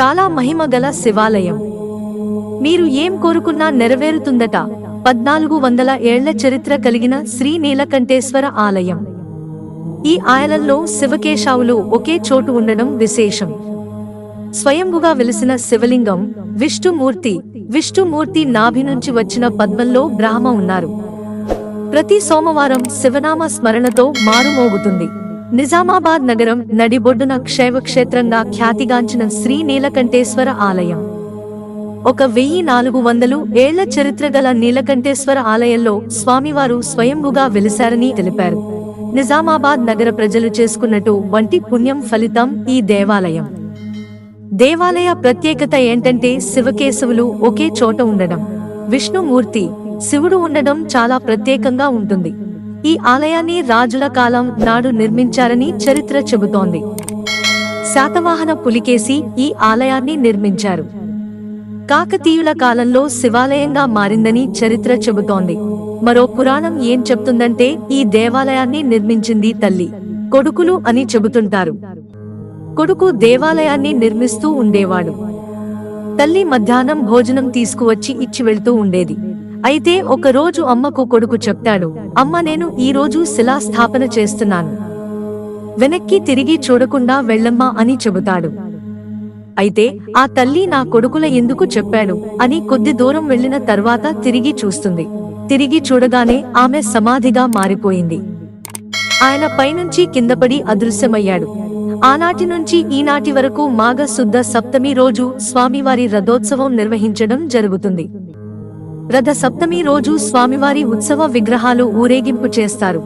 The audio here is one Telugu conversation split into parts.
చాలా మహిమగల శివాలయం. మీరు ఏం కోరుకున్నా నెరవేరుతుందట. పద్నాలుగు వందల ఏళ్ళ చరిత్ర కలిగిన శ్రీ నీలకంఠేశ్వర ఆలయం. ఈ ఆలయంలో శివకేశావులు ఒకే చోటు ఉండడం విశేషం. స్వయంభుగా వెలిసిన శివలింగం విష్ణుమూర్తి విష్ణుమూర్తి నాభి నుంచి వచ్చిన పద్మంలో బ్రహ్మ ఉన్నారు. ప్రతి సోమవారం శివనామ స్మరణతో మారుమోగుతుంది. నిజామాబాద్ నగరం నడిబొడ్డున క్షేత్రంగా ఖ్యాతిగాంచిన శ్రీ నీలకంఠేశ్వర ఆలయం. ఒక వెయ్యి నాలుగు వందలు ఏళ్ళ చరిత్ర గల నీలకంఠేశ్వర ఆలయంలో స్వామివారు స్వయంభుగా వెలిశారని తెలిపారు. నిజామాబాద్ నగర ప్రజలు చేసుకున్నట్టు వంటి పుణ్యం ఫలితం ఈ దేవాలయం. దేవాలయ ప్రత్యేకత ఏంటంటే శివకేశవులు ఒకే చోట ఉండడం. విష్ణుమూర్తి శివుడు ఉండడం చాలా ప్రత్యేకంగా ఉంటుంది. ఈ ఆలయాన్ని రాజుల కాలం నాడు నిర్మించారని చరిత్ర చెబుతోంది. శాతవాహన పులికేసి ఈ ఆలయాన్ని నిర్మించారు. కాకతీయుల కాలంలో శివాలయంగా మారిందని చరిత్ర చెబుతోంది. మరో పురాణం ఏం చెప్తుందంటే ఈ దేవాలయాన్ని నిర్మించింది తల్లి కొడుకులు అని చెబుతుంటారు. కొడుకు దేవాలయాన్ని నిర్మిస్తూ ఉండేవాడు. తల్లి మధ్యాహ్నం భోజనం తీసుకువచ్చి ఇచ్చి వెళ్తూ ఉండేది. అయితే ఒక రోజు అమ్మకు కొడుకు చెప్తాడు అమ్మ నేను ఈ రోజు శిలాస్థాపన చేస్తున్నాను. వెనక్కి తిరిగి చూడకుండా వెళ్ళమ్మా అని చెబుతాడు. అయితే ఆ తల్లి నా కొడుకుల ఎందుకు చెప్పాడు అని కొద్ది దూరం వెళ్ళిన తర్వాత తిరిగి చూస్తుంది. తిరిగి చూడగానే ఆమె సమాధిగా మారిపోయింది. ఆయన పైనుంచి కిందపడి అదృశ్యమయ్యాడు. ఆనాటి నుంచి ఈనాటి వరకు మాఘ శుద్ధ సప్తమి రోజు స్వామివారి రథోత్సవం నిర్వహించడం జరుగుతుంది. రథ సప్తమి రోజు స్వామివారి ఉత్సవ విగ్రహాలు ఊరేగింపు చేస్తారు.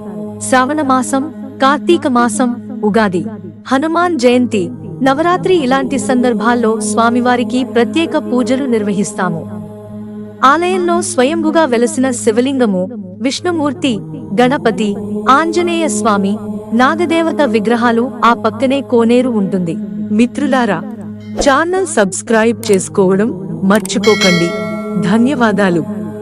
శ్రావణ మాసం కార్తీక మాసం ఉగాది. హనుమాన్ జయంతి. నవరాత్రి ఇలాంటి సందర్భాల్లో స్వామివారికి ప్రత్యేక పూజలు నిర్వహిస్తాము. ఆలయంలో స్వయంభుగా వెలసిన శివలింగము విష్ణుమూర్తి గణపతి ఆంజనేయ స్వామి నాగదేవత విగ్రహాలు ఆ పక్కనే కోనేరు ఉంటుంది. మిత్రులారా ఛానల్ సబ్స్క్రైబ్ చేసుకోవడం మర్చిపోకండి. ధన్యవాదాలు.